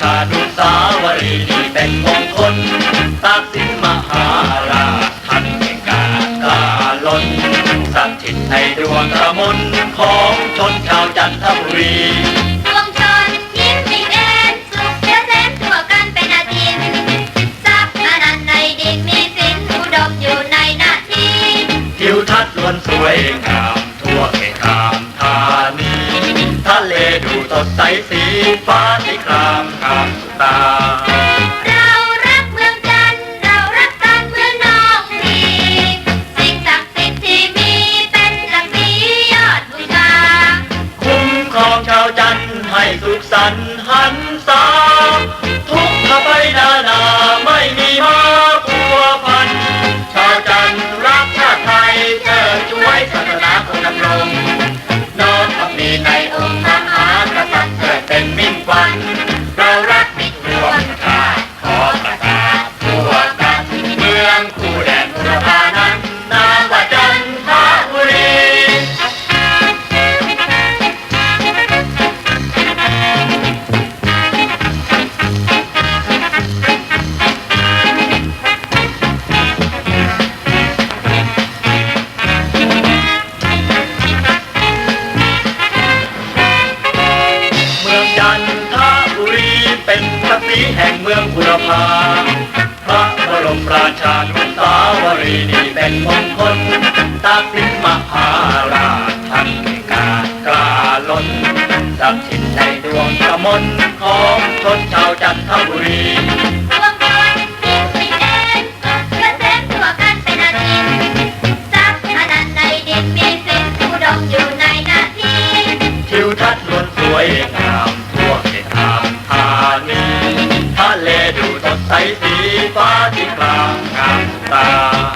ชาดุสาวรีนี่เป็นมงคลตักสินมหาราชันแห่งกาลกาล้นสถิศในดวงกระมนของชนชาวจันทบุรีทิวทัศน์ล้วนสวยงามทั่วเขตกามธานีทะเลดูสดใสสีฟ้าสีครามคา ตา เรารักเมืองจันทร์เรารักกันเมืองน้องทีสิ่งศักดิ์สิทธิ์ที่มีเป็นหลักมียอดบูชา คุ้มครองชาวจันทร์ให้สุขสันต์หันษาทุกขไปนานา แห่งเมืองบุรพาพระบรมราชานุสาวรีย์นี่เป็นมงคลตากสินมหาราชท่านการกล้าล้นสักดิ์สิทธิ์ในดวงกมลของชนชาวจันทบุรี ใสสีฟ้าที่กลางงามตาเรา